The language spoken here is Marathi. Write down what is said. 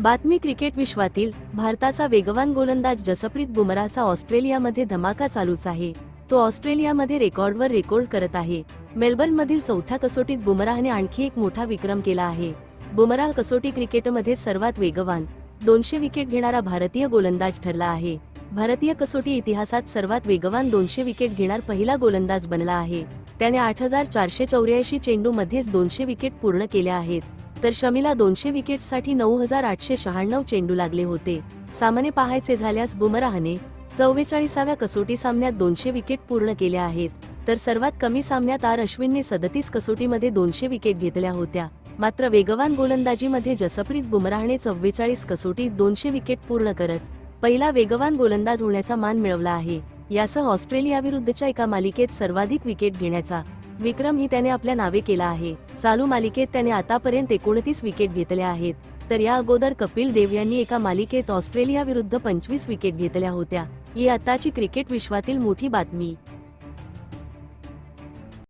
बातमी क्रिकेट विश्वातील भारताचा वेगवान गोलंदाज जसप्रीत बुमराहचा ऑस्ट्रेलियामध्ये धमाका चालूच आहे. तो ऑस्ट्रेलियामध्ये रेकॉर्डवर रेकॉर्ड करत आहे. मेलबर्नमधील चौथ्या कसोटीत बुमराहने आणखी एक मोठा विक्रम केला आहे. बुमराह कसोटी क्रिकेटमध्ये सर्वात वेगवान दोनशे विकेट घेणारा भारतीय गोलंदाज ठरला आहे. भारतीय कसोटी इतिहासात सर्वात वेगवान दोनशे विकेट घेणार पहिला गोलंदाज बनला आहे. त्याने आठ हजार चारशे चौऱ्याऐंशी चेंडूमध्येच दोनशे विकेट पूर्ण केल्या आहेत. तर शमीला दोनशे विकेटसाठी नऊ हजार आठशे शहाण्णव चेंडू लागले होते. सामने पाहायचे झाल्यास बुमराहने चव्वेचाळीसाव्या कसोटी सामन्यात दोनशे विकेट पूर्ण केल्या आहेत. तर सर्वात कमी सामन्यात आर अश्विनने सदतीस कसोटीमध्ये दोनशे विकेट घेतल्या होत्या. मात्र वेगवान गोलंदाजीमध्ये जसप्रीत बुमराहने चव्वेचाळीस कसोटीत दोनशे विकेट पूर्ण करत पहिला वेगवान गोलंदाज होण्याचा मान मिळवला आहे. यासह ऑस्ट्रेलियाविरुद्धच्या एका मालिकेत सर्वाधिक विकेट घेण्याचा विक्रमही त्याने आपल्या नावे केला आहे. चालू मालिकेत त्याने आतापर्यंत एकोणतीस विकेट घेतल्या आहेत. तर या अगोदर कपिल देव यांनी एका मालिकेत ऑस्ट्रेलिया विरुद्ध पंचवीस विकेट घेतल्या होत्या. ही आताची क्रिकेट विश्वातील मोठी बातमी.